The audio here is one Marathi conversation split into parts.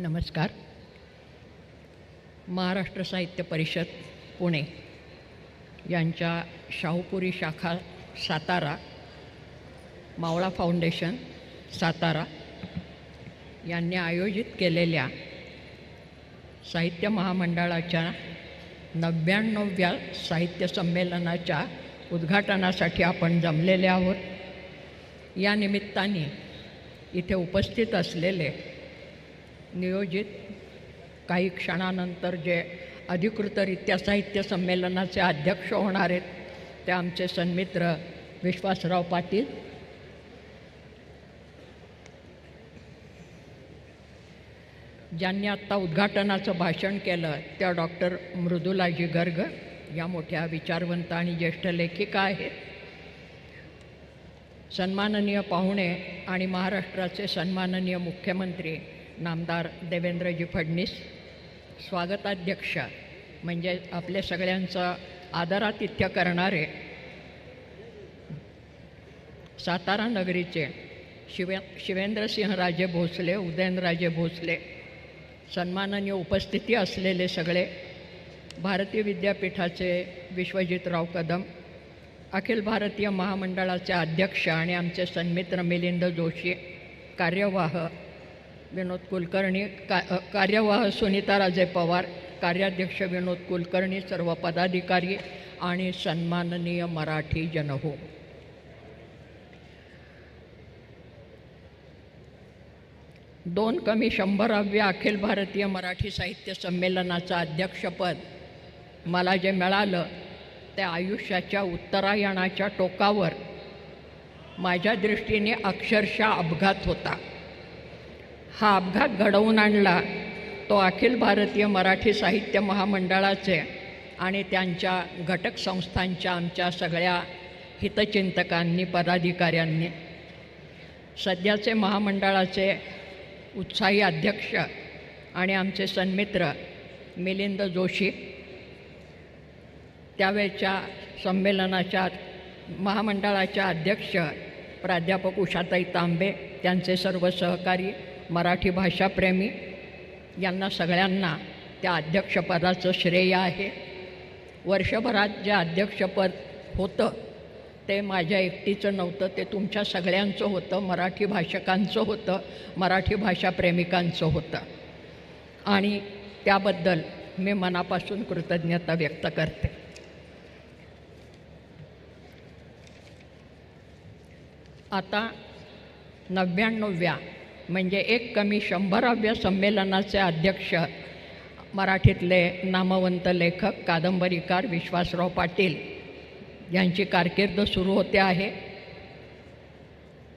नमस्कार. महाराष्ट्र साहित्य परिषद पुणे. यांच्या शाहूपुरी शाखा सातारा मावळा फाउंडेशन सातारा यांनी आयोजित केलेल्या साहित्य महामंडळाच्या नव्याण्णव्या साहित्य संमेलनाच्या उद्घाटनासाठी आपण जमलेले आहोत. या निमित्ताने इथे उपस्थित असलेले नियोजित काही क्षणानंतर जे अधिकृतरित्या साहित्य संमेलनाचे अध्यक्ष होणार आहेत ते आमचे सन्मित्र विश्वासराव पाटील. ज्यांनी आत्ता उद्घाटनाचं भाषण केलं त्या डॉक्टर मृदुलाजी गर्ग या मोठ्या विचारवंत आणि ज्येष्ठ लेखिका आहेत. सन्माननीय पाहुणे आणि महाराष्ट्राचे सन्माननीय मुख्यमंत्री नामदार देवेंद्रजी फडणीस स्वागताध्यक्ष म्हणजे आपल्या सगळ्यांचं आदरातिथ्य करणारे सातारा नगरीचे शिवे शिवेंद्रसिंहराजे भोसले उदयनराजे भोसले सन्माननीय उपस्थिती असलेले सगळे भारतीय विद्यापीठाचे विश्वजितराव कदम अखिल भारतीय महामंडळाचे अध्यक्ष आणि आमचे सन्मित्र मिलिंद जोशी कार्यवाह विनोद कुलकर्णी का कार्यवाह कार्यवाह सुनीताराजे पवार कार्याध्यक्ष विनोद कुलकर्णी सर्व पदाधिकारी आणि सन्माननीय मराठी जनहो. दोन कमी शंभराव्या अखिल भारतीय मराठी साहित्य संमेलनाचं अध्यक्षपद मला जे मिळालं त्या आयुष्याच्या उत्तरायणाच्या टोकावर माझ्या दृष्टीने अक्षरशः अपघात होता. हा अपघात घडवून आणला. तो अखिल भारतीय मराठी साहित्य महामंडळाचे आणि त्यांच्या घटक संस्थांच्या आमच्या सगळ्या हितचिंतकांनी पदाधिकाऱ्यांनी. सध्याचे महामंडळाचे उत्साही अध्यक्ष आणि आमचे सन्मित्र मिलिंद जोशी त्यावेळच्या संमेलनाच्या महामंडळाच्या अध्यक्ष प्राध्यापक उषाताई तांबे त्यांचे सर्व सहकारी मराठी भाषाप्रेमी. यांना सगळ्यांना त्या अध्यक्षपदाचं श्रेय आहे. वर्षभरात जे अध्यक्षपद होतं ते माझ्या एकटीचं नव्हतं ते तुमच्या सगळ्यांचं होतं मराठी भाषकांचं होतं मराठी भाषाप्रेमिकांचं होतं. आणि त्याबद्दल मी मनापासून कृतज्ञता व्यक्त करते. आता नव्याण्णव्या म्हणजे एक कमी शंभराव्या संमेलनाचे अध्यक्ष मराठीतले नामवंत लेखक कादंबरीकार विश्वासराव पाटील यांची कारकीर्द सुरू होते आहे.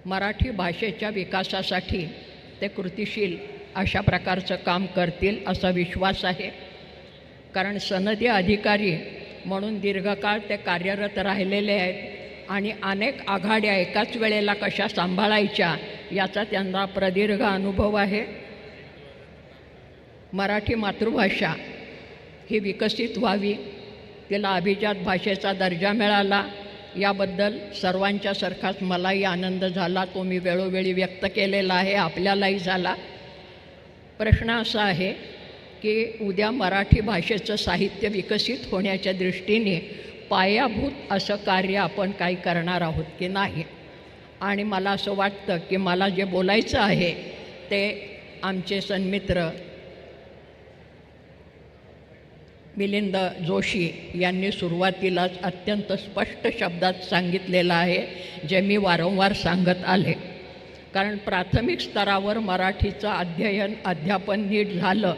मराठी भाषेच्या विकासासाठी ते कृतिशील अशा प्रकारचं काम करतील असा विश्वास आहे. कारण सनदी अधिकारी म्हणून दीर्घकाळ ते कार्यरत राहिलेले आहेत आणि अनेक आघाड्या एकाच वेळेला कशा सांभाळायच्या याचा त्यांना प्रदीर्घ अनुभव आहे. मराठी मातृभाषा ही विकसित व्हावी तिला अभिजात भाषेचा दर्जा मिळाला याबद्दल सर्वांच्यासारखाच मलाही आनंद झाला. तो मी वेळोवेळी व्यक्त केलेला आहे आपल्यालाही झाला. प्रश्न असा आहे की उद्या मराठी भाषेचं साहित्य विकसित होण्याच्या दृष्टीने पायाभूत असं कार्य आपण काही करणार आहोत की नाही? आणि मला असं वाटतं की मला जे बोलायचं आहे ते आमचे सन्मित्र मिलिंद जोशी यांनी सुरुवातीलाच अत्यंत स्पष्ट शब्दात सांगितलेलं आहे जे मी वारंवार सांगत आले. कारण प्राथमिक स्तरावर मराठीचं अध्ययन अध्यापन नीट झालं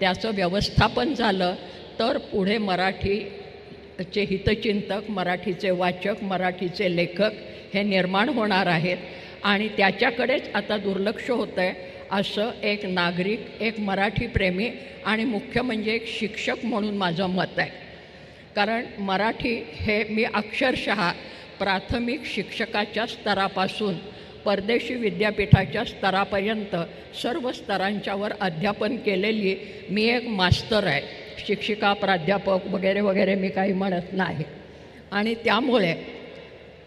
त्याचं व्यवस्थापन झालं तर पुढे मराठीचे हितचिंतक मराठीचे वाचक मराठीचे लेखक हे निर्माण होणार आहेत आणि त्याच्याकडेच आता दुर्लक्ष होतं आहे असं एक नागरिक एक मराठी प्रेमी आणि मुख्य म्हणजे एक शिक्षक म्हणून माझं मत आहे. कारण मराठी हे मी अक्षरशः प्राथमिक शिक्षकाच्या स्तरापासून परदेशी विद्यापीठाच्या स्तरापर्यंत सर्व स्तरांच्यावर अध्यापन केलेली मी एक मास्तर आहे. शिक्षिका प्राध्यापक वगैरे वगैरे मी काही म्हणत नाही. आणि त्यामुळे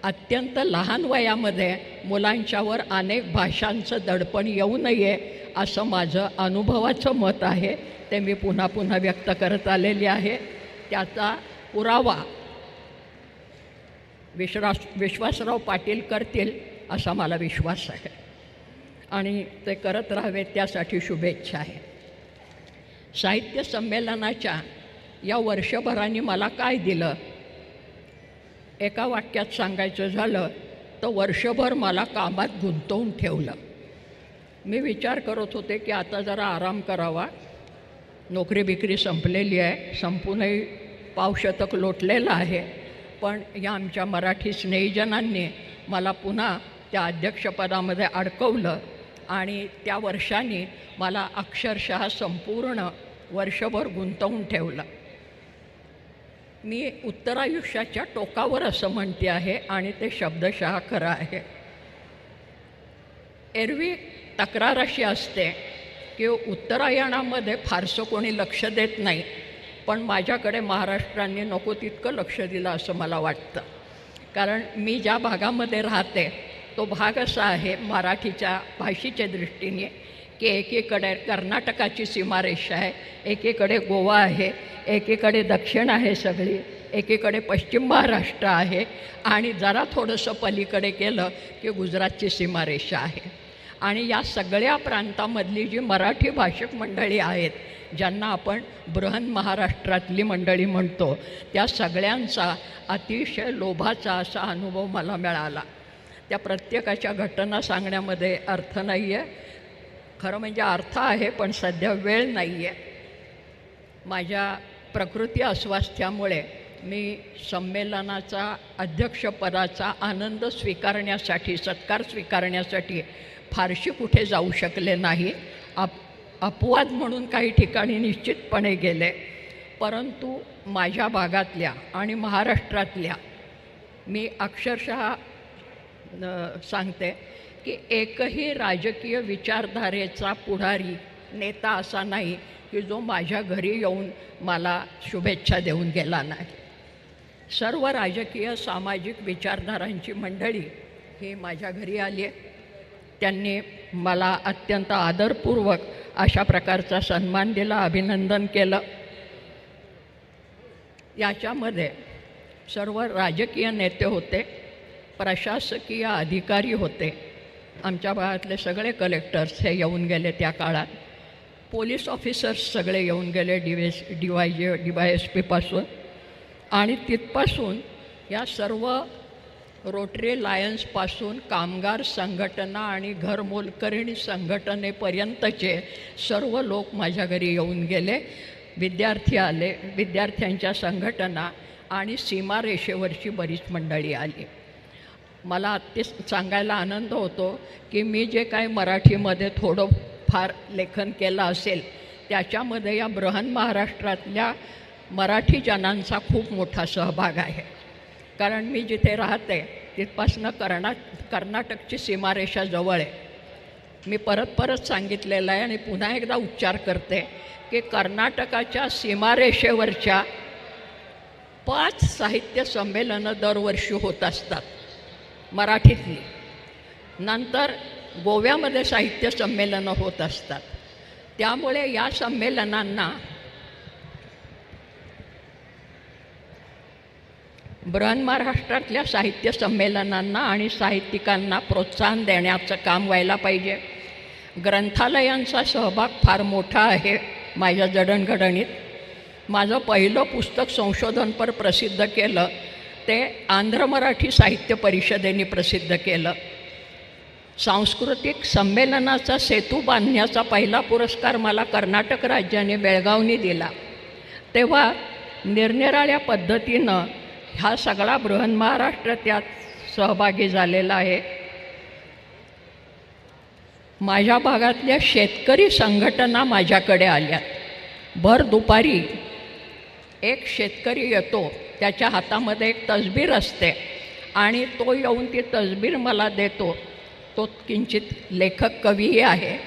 अत्यंत लहान वयामध्ये मुलांच्यावर अनेक भाषांचं दडपण येऊ नये असं माझं अनुभवाचं मत आहे. ते मी पुन्हा पुन्हा व्यक्त करत आलेली आहे. त्याचा पुरावा विश्वास विश्वासराव पाटील करतील असा मला विश्वास आहे. आणि ते करत राहावे त्यासाठी शुभेच्छा आहे. साहित्य संमेलनाच्या या वर्षभराने मला काय दिलं? एका वाक्यात सांगायचं झालं तर वर्षभर मला कामात गुंतवून ठेवलं. मी विचार करत होते की आता जरा आराम करावा. नोकरी बिकरी संपलेली आहे संपूनही पावशतक लोटलेलं आहे. पण या आमच्या मराठी स्नेहीजनांनी मला पुन्हा त्या अध्यक्षपदामध्ये अडकवलं आणि त्या वर्षाने मला अक्षरशः संपूर्ण वर्षभर गुंतवून ठेवलं. मी उत्तरायुष्याच्या टोकावर असं म्हणते आहे आणि ते शब्दशः खरं आहे. एरवी तक्रार अशी असते की उत्तरायणामध्ये फारसं कोणी लक्ष देत नाही पण माझ्याकडे महाराष्ट्रांनी नको तितकं लक्ष दिलं असं मला वाटतं. कारण मी ज्या भागामध्ये राहते तो भाग असा आहे मराठीच्या भाषेच्या दृष्टीने की एकीकडे कर्नाटकाची सीमारेषा आहे एकीकडे गोवा आहे एकीकडे दक्षिण आहे सगळी एकीकडे पश्चिम महाराष्ट्र आहे. आणि जरा थोडंसं पलीकडे केलं की गुजरातची सीमारेषा आहे. आणि या सगळ्या प्रांतामधली जी मराठी भाषिक मंडळी आहेत ज्यांना आपण बृहन महाराष्ट्रातली मंडळी म्हणतो त्या सगळ्यांचा अतिशय लोभाचा असा अनुभव मला मिळाला. त्या प्रत्येकाच्या घटना सांगण्यामध्ये अर्थ नाही आहे खरं म्हणजे अर्थ आहे पण सध्या वेळ नाही आहे माझ्या प्रकृती अस्वास्थ्यामुळे मी संमेलनाचा अध्यक्षपदाचा आनंद स्वीकारण्यासाठी सत्कार स्वीकारण्यासाठी फारशी कुठे जाऊ शकले नाही. अप अपवाद म्हणून काही ठिकाणी निश्चितपणे गेले. परंतु माझ्या भागातल्या आणि महाराष्ट्रातल्या मी अक्षरशः सांगते की एकही राजकीय विचारधारेचा पुढारी नेता असा नाही की जो माझ्या घरी येऊन मला शुभेच्छा देऊन गेला नाही. सर्व राजकीय सामाजिक विचारधारांची मंडळी ही माझ्या घरी आली आहे त्यांनी मला अत्यंत आदरपूर्वक अशा प्रकारचा सन्मान दिला अभिनंदन केलं. याच्यामध्ये सर्व राजकीय नेते होते प्रशासकीय अधिकारी होते आमच्या भागातले सगळे कलेक्टर्स हे येऊन गेले त्या काळात. पोलीस ऑफिसर्स सगळे येऊन गेले D S D Y J D Y S पीपासून आणि तिथपासून या सर्व रोटरी लायन्सपासून कामगार संघटना आणि घरमोलकरिणी संघटनेपर्यंतचे सर्व लोक माझ्या घरी येऊन गेले. विद्यार्थी आले विद्यार्थ्यांच्या संघटना आणि सीमारेषेवरची बरीच मंडळी आली. मला ते सांगायला आनंद होतो की मी जे काही मराठीमध्ये थोडं फार लेखन केलं असेल त्याच्यामध्ये या बृहन महाराष्ट्रातल्या मराठी जनांचा खूप मोठा सहभाग आहे. कारण मी जिथे राहते तिथपासनं कर्ना कर्नाटकची सीमारेषा जवळ आहे. मी परत परत सांगितलेलं आहे आणि पुन्हा एकदा उच्चार करते की कर्नाटकाच्या सीमारेषेवरच्या पाच साहित्य संमेलनं दरवर्षी होत असतात. मराठीतली नंतर गोव्यामध्ये साहित्य संमेलनं होत असतात. त्यामुळे या संमेलनांना बृहन महाराष्ट्रातल्या साहित्य संमेलनांना आणि साहित्यिकांना प्रोत्साहन देण्याचं काम व्हायला पाहिजे. ग्रंथालयांचा सहभाग फार मोठा आहे माझ्या जडणघडणीत. माझं पहिलं पुस्तक संशोधनपर प्रसिद्ध केलं ते आंध्र मराठी साहित्य परिषदेने प्रसिद्ध केलं. सांस्कृतिक संमेलनाचा सेतू बांधण्याचा पहिला पुरस्कार मला कर्नाटक राज्याने बेळगावनी दिला. तेव्हा निरनिराळ्या पद्धतीनं हा सगळा बृहन्महाराष्ट्र त्यात सहभागी झालेला आहे. माझ्या भागातल्या शेतकरी संघटना माझ्याकडे आल्या. भर दुपारी एक शेतकरी येतो. त्याच्या हातामध्ये एक तसबीर असते आणि तो येऊन ती तसबीर मला देतो. तो किंचित लेखक कवीही आहे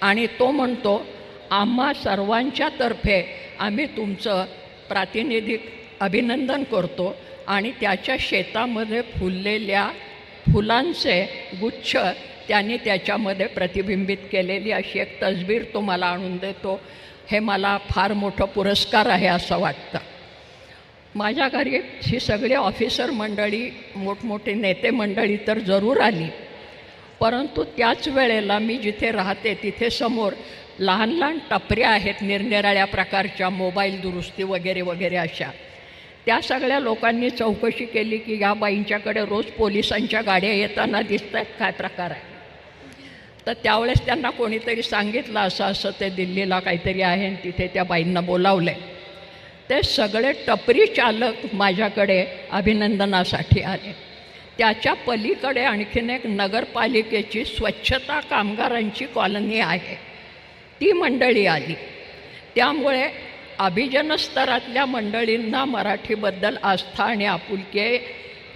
आणि तो म्हणतो आम्हा सर्वांच्या तर्फे आम्ही तुमचं प्रातिनिधिक अभिनंदन करतो आणि त्याच्या शेतामध्ये फुललेल्या फुलांचे गुच्छ त्याने त्याच्यामध्ये प्रतिबिंबित केलेली अशी एक तसबीर तो मला आणून देतो. हे मला फार मोठं पुरस्कार आहे असं वाटतं. माझ्या घरी ही सगळी ऑफिसर मंडळी मोठमोठी नेते मंडळी तर जरूर आली. परंतु त्याच वेळेला मी जिथे राहते तिथे समोर लहान लहान टपऱ्या आहेत निरनिराळ्या प्रकारच्या मोबाईल दुरुस्ती वगैरे वगैरे अशा. त्या सगळ्या लोकांनी चौकशी केली की या बाईंच्याकडे रोज पोलिसांच्या गाड्या येताना दिसत आहेत काय प्रकार आहे? तर त्यावेळेस त्यांना कोणीतरी सांगितलं असं असं ते दिल्लीला काहीतरी आहे आणि तिथे त्या बाईंना बोलावलं आहे ते सगळे टपरी चालक माझ्याकडे अभिनंदनासाठी आले. त्याच्या पलीकडे आणखीन एक नगरपालिकेची स्वच्छता कामगारांची कॉलनी आहे. ती मंडळी आली. त्यामुळे अभिजन स्तरातल्या मंडळींना मराठीबद्दल आस्था आणि आपुलकी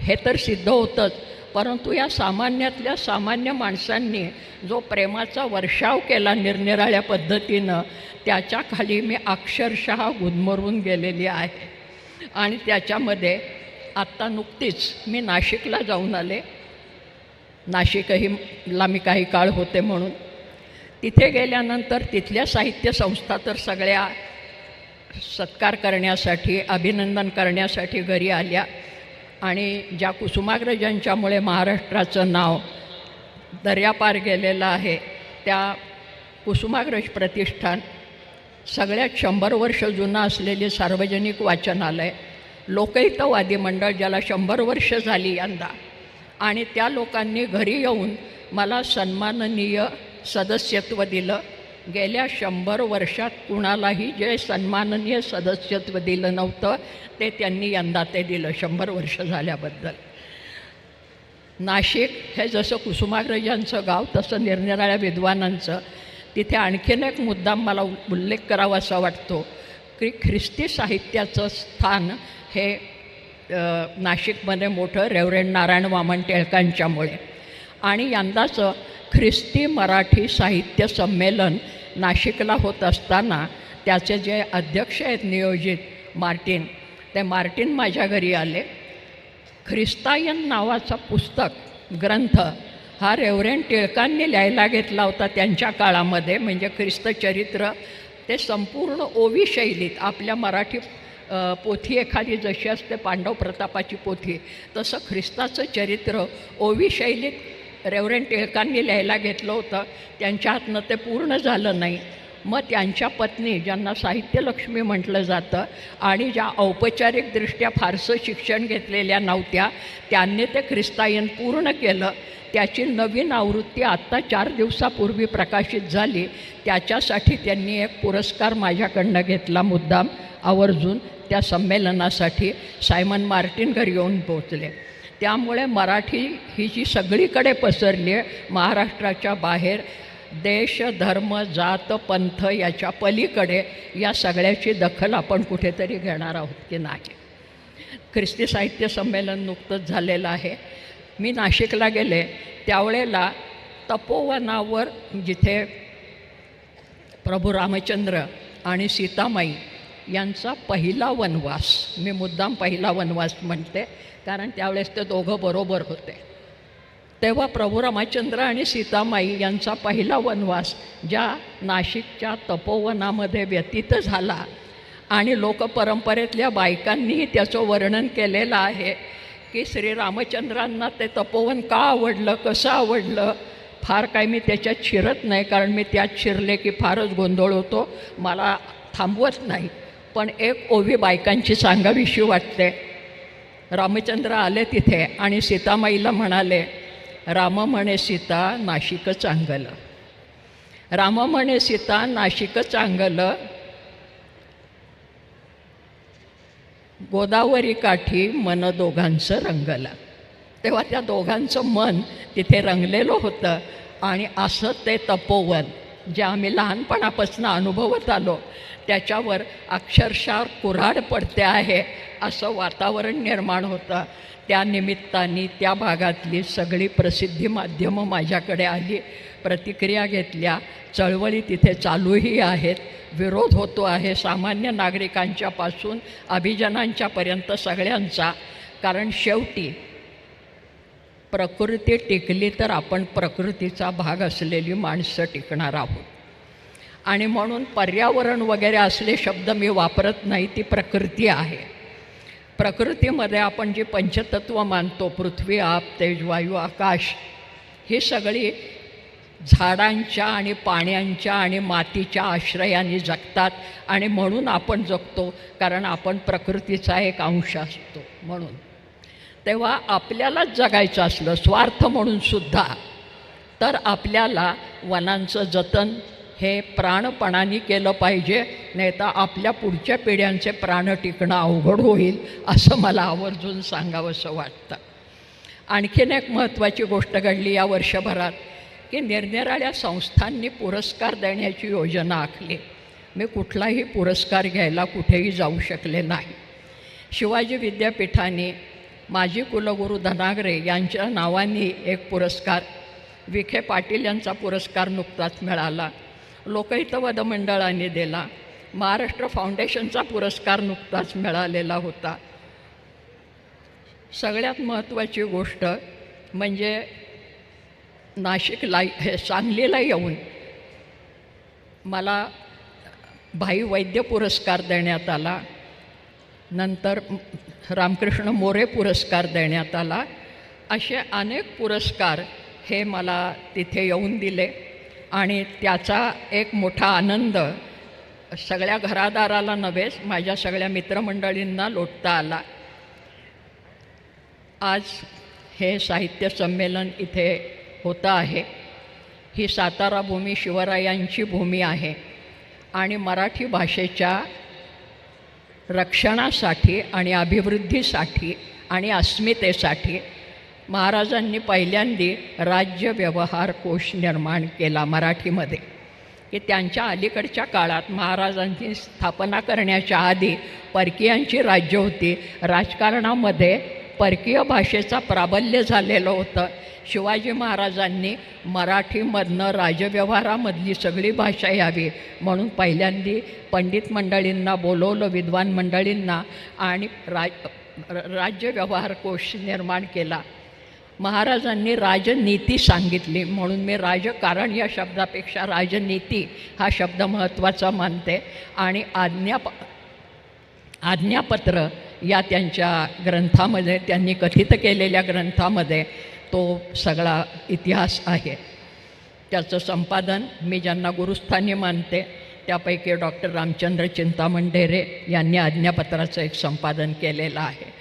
हे तर सिद्ध होतंच. परंतु या सामान्यातल्या सामान्य माणसांनी जो प्रेमाचा वर्षाव केला निरनिराळ्या पद्धतीनं त्याच्याखाली मी अक्षरशः गुदमरून गेलेली आहे. आणि त्याच्यामध्ये आत्ता नुकतीच मी नाशिकला जाऊन आले. नाशिकही ला मी काही काळ होते म्हणून. तिथे गेल्यानंतर तिथल्या साहित्य संस्था तर सगळ्या सत्कार करण्यासाठी अभिनंदन करण्यासाठी घरी आल्या. आणि ज्या कुसुमाग्रजांच्यामुळे महाराष्ट्राचं नाव दर्यापार गेलेलं आहे त्या कुसुमाग्रज प्रतिष्ठान सगळ्यात शंभर वर्ष जुनं असलेली सार्वजनिक वाचनालय लोकहितवादी मंडळ ज्याला शंभर वर्ष झाली यंदा आणि त्या लोकांनी घरी येऊन मला सन्माननीय सदस्यत्व दिलं. गेल्या शंभर वर्षात कुणालाही जे सन्माननीय सदस्यत्व दिलं नव्हतं ते त्यांनी यंदा ते दिलं शंभर वर्ष झाल्याबद्दल. नाशिक हे जसं कुसुमाग्रजांचं गाव तसं निरनिराळ्या विद्वानांचं. तिथे आणखीन एक मुद्दाम मला उ- उल्लेख करावा असा वाटतो की ख्रिस्ती साहित्याचं स्थान हे नाशिकमध्ये मोठं रेवरेंड नारायण वामन टिळकांच्यामुळे. आणि यंदाचं ख्रिस्ती मराठी साहित्य संमेलन नाशिकला होत असताना त्याचे जे अध्यक्ष आहेत नियोजित मार्टिन ते मार्टिन माझ्या घरी आले. ख्रिस्तायन नावाचा पुस्तक ग्रंथ हा रेवरेंड टिळकांनी लिहायला घेतला होता त्यांच्या काळामध्ये. म्हणजे ख्रिस्त चरित्र ते संपूर्ण ओवी शैलीत आपल्या मराठी पोथी एखादी जशी असते पांडव प्रतापाची पोथी तसं ख्रिस्ताचं चरित्र ओवी शैलीत रेवरेंड टिळकांनी लिहायला घेतलं होतं. त्यांच्या हातनं ते पूर्ण झालं नाही. मग त्यांच्या पत्नी ज्यांना साहित्यलक्ष्मी म्हटलं जातं आणि ज्या औपचारिकदृष्ट्या फारसं शिक्षण घेतलेल्या नव्हत्या त्यांनी ते ख्रिस्तायन पूर्ण केलं. त्याची नवीन आवृत्ती आत्ता चार दिवसापूर्वी प्रकाशित झाली. त्याच्यासाठी त्यांनी एक पुरस्कार माझ्याकडनं घेतला मुद्दाम. आवर्जून त्या संमेलनासाठी सायमन मार्टिन घरी येऊन पोचले त्यामुळे मराठी ही जी सगळीकडे पसरली आहे महाराष्ट्राच्या बाहेर देश धर्म जात पंथ याच्या पलीकडे या सगळ्याची दखल आपण कुठेतरी घेणार आहोत की नाही? ख्रिस्ती साहित्य संमेलन नुकतंच झालेलं आहे. मी नाशिकला गेले. त्यावेळेला तपोवनावर जिथे प्रभू रामचंद्र आणि सीतामाई यांचा पहिला वनवास. मी मुद्दाम पहिला वनवास म्हणते कारण त्यावेळेस ते दोघं बरोबर होते. तेव्हा प्रभू रामचंद्र आणि सीतामाई यांचा पहिला वनवास ज्या नाशिकच्या तपोवनामध्ये व्यतीत झाला. आणि लोकपरंपरेतल्या बायकांनीही त्याचं वर्णन केलेलं आहे की श्रीरामचंद्रांना ते तपोवन का आवडलं कसं आवडलं? फार काय मी त्याच्यात शिरत नाही कारण मी त्यात शिरले की फारच गोंधळ होतो. मला थांबवत नाही. पण एक ओवी बायकांची सांगावीशी वाटते. रामचंद्र आले तिथे आणि सीतामाईला म्हणाले राम म्हणे सीता नाशिक चांगलं. राम म्हणे सीता नाशिक चांगलं. गोदावरी काठी मन दोघांचं रंगलं. तेव्हा त्या दोघांचं मन तिथे रंगलेलं होतं आणि असं ते तपोवन जे आम्ही लहानपणापासून अनुभवत आलो त्याच्यावर अक्षरशः कुऱ्हाड पडते आहे असं वातावरण निर्माण होतं. त्या निमित्ताने त्या भागातली सगळी प्रसिद्धी माध्यमं माझ्याकडे आली. प्रतिक्रिया घेतल्या चळवळी तिथे चालूही आहेत विरोध होतो आहे सामान्य नागरिकांच्यापासून अभिजनांच्यापर्यंत सगळ्यांचा. कारण शेवटी प्रकृती टिकली तर आपण प्रकृतीचा भाग असलेली माणसं टिकणार आहोत. आणि म्हणून पर्यावरण वगैरे असले शब्द मी वापरत नाही ती प्रकृती आहे. प्रकृतीमध्ये आपण जी पंचतत्व मानतो पृथ्वी आप तेज वायू आकाश ही सगळी झाडांच्या आणि पाण्यांच्या आणि मातीच्या आश्रयाने जगतात आणि म्हणून आपण जगतो कारण आपण प्रकृतीचा एक अंश असतो म्हणून. तेव्हा आपल्यालाच जगायचं असलं स्वार्थ म्हणून सुद्धा तर आपल्याला वनांचं जतन हे प्राणपणाने केलं पाहिजे नाही तर आपल्या पुढच्या पिढ्यांचे प्राण टिकणं अवघड होईल असं मला आवर्जून सांगावंसं वाटतं. आणखीन एक महत्त्वाची गोष्ट घडली या वर्षभरात की निरनिराळ्या संस्थांनी पुरस्कार देण्याची योजना आखली. मी कुठलाही पुरस्कार घ्यायला कुठेही जाऊ शकले नाही. शिवाजी विद्यापीठाने माजी कुलगुरू धनागरे यांच्या नावाने एक पुरस्कार विखे पाटील यांचा पुरस्कार नुकताच मिळाला. लोकहितवद मंडळाने दिला. महाराष्ट्र फाउंडेशनचा पुरस्कार नुकताच मिळालेला होता. सगळ्यात महत्त्वाची गोष्ट म्हणजे नाशिकला हे सांगलीला येऊन मला भाई वैद्य पुरस्कार देण्यात आला. नंतर रामकृष्ण मोरे पुरस्कार देण्यात आला. असे अनेक पुरस्कार हे मला तिथे येऊन दिले आणि त्याचा एक मोठा आनंद सगळ्या घरादाराला नव्हेच माझ्या सगळ्या मित्रमंडळींना लोटता आला. आज हे साहित्य संमेलन इथे होतं आहे. ही सातारा भूमी शिवरायांची भूमी आहे आणि मराठी भाषेच्या रक्षणासाठी आणि अभिवृद्धीसाठी आणि अस्मितेसाठी महाराजांनी पहिल्यांदी राज्य व्यवहार कोश निर्माण केला मराठीमध्ये की त्यांच्या अलीकडच्या काळात महाराजांची स्थापना करण्याच्या आधी परकीयांची राज्य होती. राजकारणामध्ये परकीय भाषेचा प्राबल्य झालेलं होतं. शिवाजी महाराजांनी मराठीमधनं राजव्यवहारामधली सगळी भाषा यावी म्हणून पहिल्यांदी पंडित मंडळींना बोलवलं विद्वान मंडळींना आणि राज राज्य व्यवहार कोश निर्माण केला. महाराजांनी राजनीती सांगितली म्हणून मी राजकारण या शब्दापेक्षा राजनीती हा शब्द महत्त्वाचा मानते आणि आज्ञा आज्ञापत्र या त्यांच्या ग्रंथामध्ये त्यांनी कथित केलेल्या ग्रंथामध्ये तो सगळा इतिहास आहे. त्याचं संपादन मी ज्यांना गुरुस्थानी मानते त्यापैकी डॉक्टर रामचंद्र चिंतामण ढेरे यांनी आज्ञापत्राचं एक संपादन केलेलं आहे.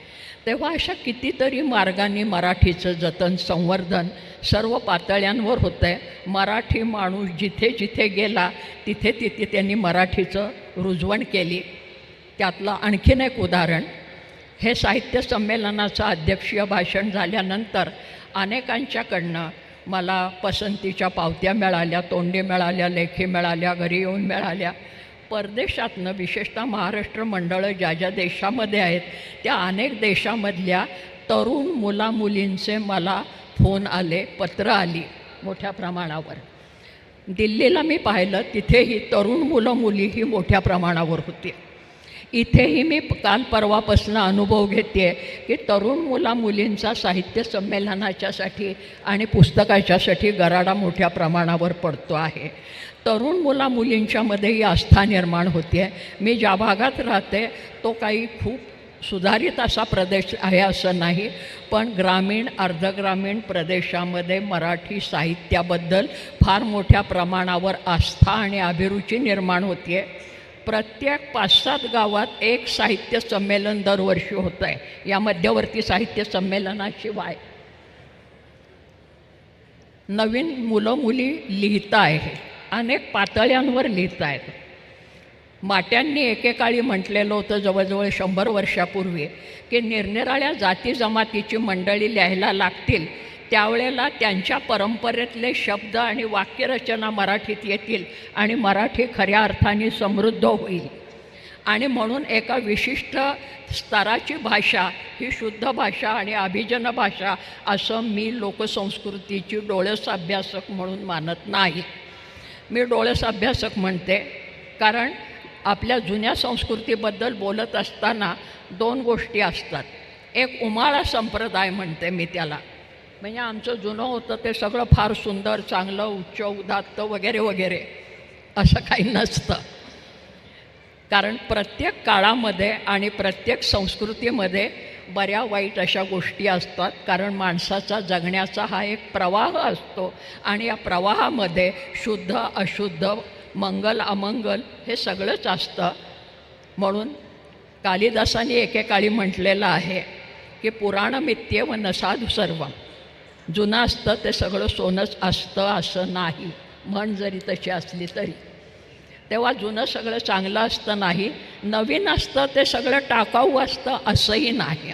तेव्हा अशा कितीतरी मार्गाने मराठीचं जतन संवर्धन सर्व पातळ्यांवर होतं आहे मराठी माणूस जिथे जिथे गेला तिथे तिथे त्यांनी मराठीचं रुजवण केली. त्यातलं आणखीन एक उदाहरण हे साहित्य संमेलनाचं अध्यक्षीय भाषण झाल्यानंतर अनेकांच्याकडनं मला पसंतीच्या पावत्या मिळाल्या तोंडी मिळाल्या लेखी मिळाल्या घरी येऊन मिळाल्या. परदेशातनं विशेषतः महाराष्ट्र मंडळं ज्या ज्या देशामध्ये आहेत त्या अनेक देशामधल्या तरुण मुलामुलींचे मला फोन आले पत्र आली मोठ्या प्रमाणावर. दिल्लीला मी पाहिलं तिथेही तरुण मुलं मुली ही मोठ्या प्रमाणावर होती. इथेही मी काल परवापासून अनुभव घेते की तरुण मुला मुलींचा साहित्य संमेलनाच्यासाठी आणि पुस्तकाच्यासाठी गराडा मोठ्या प्रमाणावर पडतो आहे. तरुण मुला मुलींच्यामध्येही आस्था निर्माण होते आहे मी ज्या भागात राहते तो काही खूप सुधारित असा प्रदेश आहे असं नाही पण ग्रामीण अर्धग्रामीण प्रदेशामध्ये मराठी साहित्याबद्दल फार मोठ्या प्रमाणावर आस्था आणि अभिरुची निर्माण होते आहे प्रत्येक पाच सात गावात एक साहित्य संमेलन दरवर्षी होतं आहे या मध्यवर्ती साहित्य संमेलनाशिवाय नवीन मुलं मुली लिहिता आहे अनेक पातळ्यांवर लिहित आहेत माट्यांनी एकेकाळी म्हटलेलं होतं जवळजवळ शंभर वर्षापूर्वी की निरनिराळ्या जाती जमातीची मंडळी लिहायला लागतील. त्यावेळेला त्यांच्या परंपरेतले शब्द आणि वाक्यरचना मराठीत येतील आणि मराठी खऱ्या अर्थाने समृद्ध होईल. आणि म्हणून एका विशिष्ट स्तराची भाषा ही शुद्ध भाषा आणि अभिजन भाषा असं मी लोकसंस्कृतीची डोळस अभ्यासक म्हणून मानत नाही. मी डोळस अभ्यासक म्हणते कारण आपल्या जुन्या संस्कृतीबद्दल बोलत असताना दोन गोष्टी असतात. एक उमाळा संप्रदाय म्हणते मी त्याला. म्हणजे आमचं जुनं होतं ते सगळं फार सुंदर चांगलं उच्च उदात्त वगैरे वगैरे. असं काही नसतं. कारण प्रत्येक काळामध्ये आणि प्रत्येक संस्कृतीमध्ये बऱ्या वाईट अशा गोष्टी असतात. कारण माणसाचा जगण्याचा हा एक प्रवाह असतो. आणि या प्रवाहामध्ये शुद्ध अशुद्ध मंगल अमंगल हे सगळंच असतं. म्हणून कालिदासाने एकेकाळी म्हटलेलं आहे की पुराणमित्य व नसाधू सर्व जुनं असतं ते सगळं सोनंच असतं असं नाही. म्हण जरी तशी असली तरी. तेव्हा जुनं सगळं चांगलं असतं नाही. नवीन असतं ते सगळं टाकाऊ असतं असंही नाही.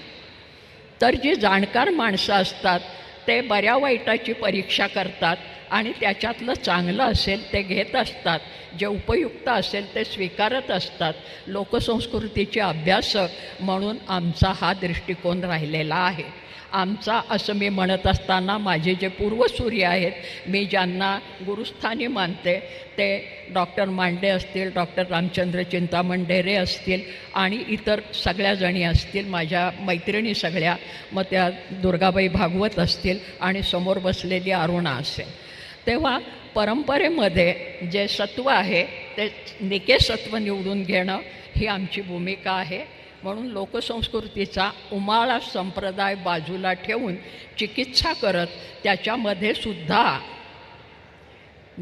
तर जी जाणकार माणसं असतात ते बऱ्या वाईटाची परीक्षा करतात. आणि त्याच्यातलं चांगलं असेल ते घेत असतात. जे उपयुक्त असेल ते स्वीकारत असतात. लोकसंस्कृतीचे अभ्यासक म्हणून आमचा हा दृष्टिकोन राहिलेला आहे. आमचा असं मी म्हणत असताना माझे जे पूर्वसूर्य आहेत मी ज्यांना गुरुस्थानी मानते ते डॉक्टर मांडे असतील डॉक्टर रामचंद्र चिंतामण ढेरे असतील आणि इतर सगळ्या जणी असतील माझ्या मैत्रिणी सगळ्या मग त्या दुर्गाबाई भागवत असतील आणि समोर बसलेली अरुणा असेल. तेव्हा परंपरेमध्ये जे सत्व आहे ते निके सत्व निवडून घेणं ही आमची भूमिका आहे. म्हणून लोकसंस्कृतीचा उमाळा संप्रदाय बाजूला ठेवून चिकित्सा करत त्याच्यामध्ये सुद्धा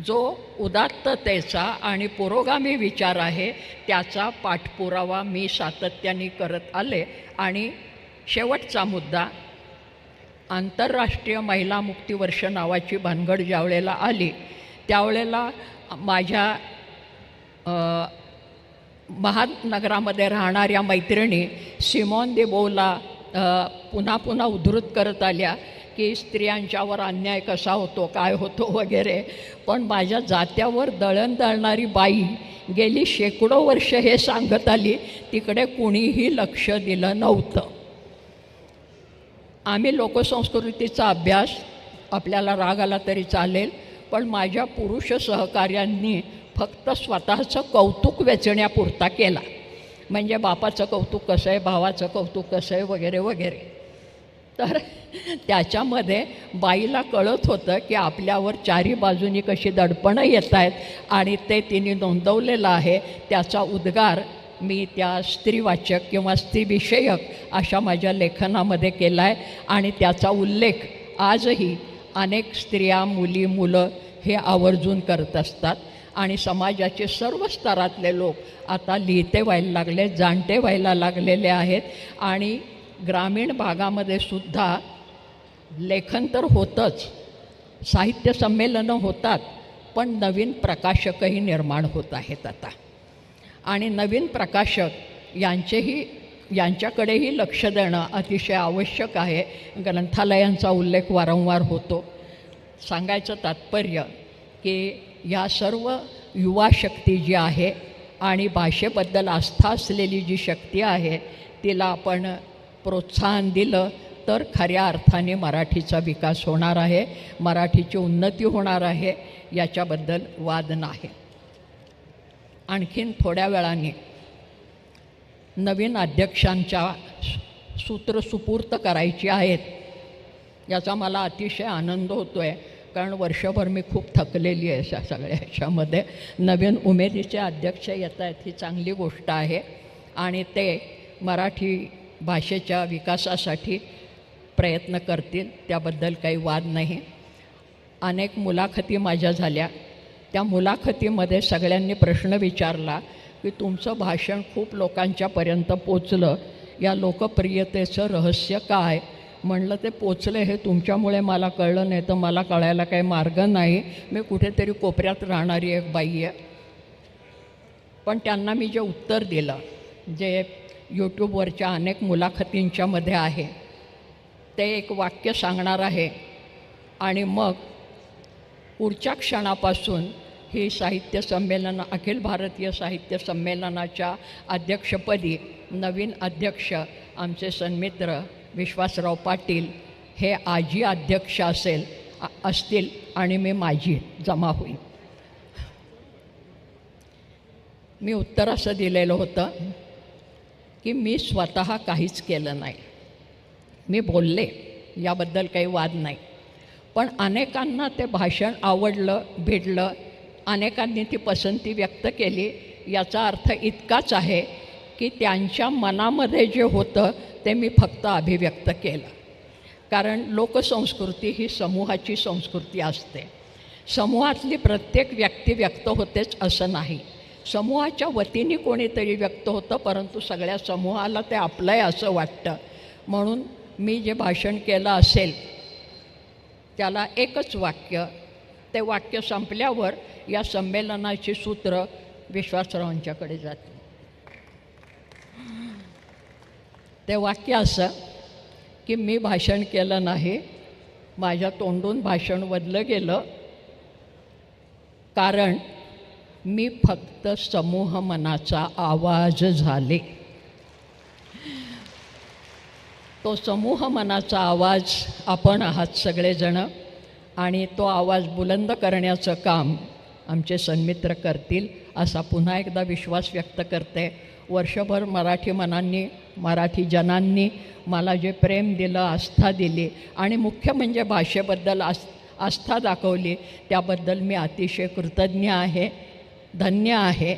जो उदात्ततेचा आणि पुरोगामी विचार आहे त्याचा पाठपुरावा मी सातत्याने करत आले. आणि शेवटचा मुद्दा आंतरराष्ट्रीय महिला मुक्ती वर्ष नावाची भानगड ज्यावेळेला आली त्यावेळेला माझ्या महानगरामध्ये राहणाऱ्या मैत्रिणी सिमॉन दे बोला पुन्हा पुन्हा उद्धृत करत आल्या की स्त्रियांच्यावर अन्याय कसा होतो काय होतो वगैरे. पण माझ्या जात्यावर दळण दळणारी बाई गेली शेकडो वर्ष हे सांगत आली तिकडे कुणीही लक्ष दिलं नव्हतं. आम्ही लोकसंस्कृतीचा अभ्यास आपल्याला राग आला तरी चालेल पण माझ्या पुरुष सहकाऱ्यांनी फक्त स्वतःचं कौतुक वेचण्यापुरता केला. म्हणजे बापाचं कौतुक कसं आहे भावाचं कौतुक कसं आहे वगैरे वगैरे. तर त्याच्यामध्ये बाईला कळत होतं की आपल्यावर चारी बाजूनी कशी दडपणं येत आहेत आणि ते तिने नोंदवलेलं आहे त्याचा उद्गार मी त्या स्त्रीवाचक किंवा स्त्रीविषयक अशा माझ्या लेखनामध्ये केला आहे आणि त्याचा उल्लेख आजही अनेक स्त्रिया मुली मुलं हे आवर्जून करत असतात. आणि समाजाचे सर्व स्तरातले लोक आता लिहिते व्हायला लागले जाणते व्हायला लागलेले आहेत. आणि ग्रामीण भागामध्ये सुद्धा लेखन तर होतंच साहित्य संमेलनं होतात पण नवीन प्रकाशकही निर्माण होत आहेत आता. आणि नवीन प्रकाशक यांचेही यांच्याकडेही लक्ष देणं अतिशय आवश्यक आहे. ग्रंथालयांचा उल्लेख वारंवार होतो. सांगायचं तात्पर्य की या सर्व युवा शक्ती जी आहे आणि भाषेबद्दल आस्था असलेली जी शक्ती आहे तिला आपण प्रोत्साहन दिलं तर खऱ्या अर्थाने मराठीचा विकास होणार आहे मराठीची उन्नती होणार आहे याच्याबद्दल वाद नाही. आणखीन थोड्या वेळाने नवीन अध्यक्षांच्या सूत्र सुपूर्त करायची आहेत याचा मला अतिशय आनंद होतो आहे कारण वर्षभर मी खूप थकलेली आहे अशा सगळ्या ह्याच्यामध्ये. नवीन उमेदीचे अध्यक्ष येत आहेत ही चांगली गोष्ट आहे. आणि ते मराठी भाषेच्या विकासासाठी प्रयत्न करतील त्याबद्दल काही वाद नाही. अनेक मुलाखती माझ्या झाल्या. त्या मुलाखतीमध्ये सगळ्यांनी प्रश्न विचारला की तुमचं भाषण खूप लोकांच्यापर्यंत पोचलं. या लोकप्रियतेचं रहस्य काय? म्हणलं ते पोचले हे तुमच्यामुळे मला कळलं नाही तर मला कळायला काही मार्ग नाही. मी कुठेतरी कोपऱ्यात राहणारी एक बाई आहे. पण त्यांना मी जे उत्तर दिलं जे यूट्यूबवरच्या अनेक मुलाखतींच्यामध्ये आहे ते एक वाक्य सांगणार आहे. आणि मग पुढच्या क्षणापासून ही साहित्य संमेलन अखिल भारतीय साहित्य संमेलनाच्या अध्यक्षपदी नवीन अध्यक्ष आमचे सन्मित्र विश्वासराव पाटील हे आजी अध्यक्ष असेल असतील आणि मी माझी जमा होईल मी उत्तर असं दिलेलं होतं की मी स्वतः काहीच केलं नाही. मी बोलले याबद्दल काही वाद नाही. पण अनेकांना ते भाषण आवडलं भिडलं. अनेकांनी ती पसंती व्यक्त केली. याचा अर्थ इतकाच आहे की त्यांच्या मनामध्ये जे होतं ते मी फक्त अभिव्यक्त केलं. कारण लोकसंस्कृती ही समूहाची संस्कृती असते. समूहातली प्रत्येक व्यक्ती व्यक्त होतेच असं नाही. समूहाच्या वतीने कोणीतरी व्यक्त होतं परंतु सगळ्या समूहाला ते आपलं आहे असं वाटतं. म्हणून मी जे भाषण केलं असेल त्याला एकच वाक्य ते वाक्य संपल्यावर या संमेलनाची सूत्र विश्वासरावांच्याकडे जाते. ते वाक्य असं की मी भाषण केलं नाही माझ्या तोंडून भाषण वदलं गेलं. कारण मी फक्त समूह मनाचा आवाज झाले. तो समूह मनाचा आवाज आपण आहात सगळेजणं आणि तो आवाज बुलंद करण्याचं काम आमचे सन्मित्र करतील असा पुन्हा एकदा विश्वास व्यक्त करते. वर्षभर मराठी मनांनी मराठी जनांनी मला जे प्रेम दिलं आस्था दिली आणि मुख्य म्हणजे भाषेबद्दल आस् आस्था दाखवली त्याबद्दल मी अतिशय कृतज्ञ आहे धन्य आहे.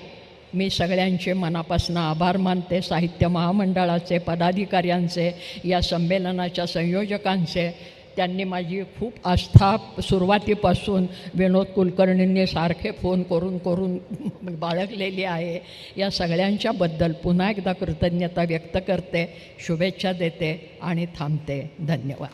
मी सगळ्यांचे मनापासून आभार मानते. साहित्य महामंडळाचे पदाधिकाऱ्यांचे या संमेलनाच्या संयोजकांचे. त्यांनी माझी खूप आस्था सुरुवातीपासून विनोद कुलकर्णींनी सारखे फोन करून करून बाळगलेली आहे. या सगळ्यांच्याबद्दल पुन्हा एकदा कृतज्ञता व्यक्त करते शुभेच्छा देते आणि थांबते. धन्यवाद.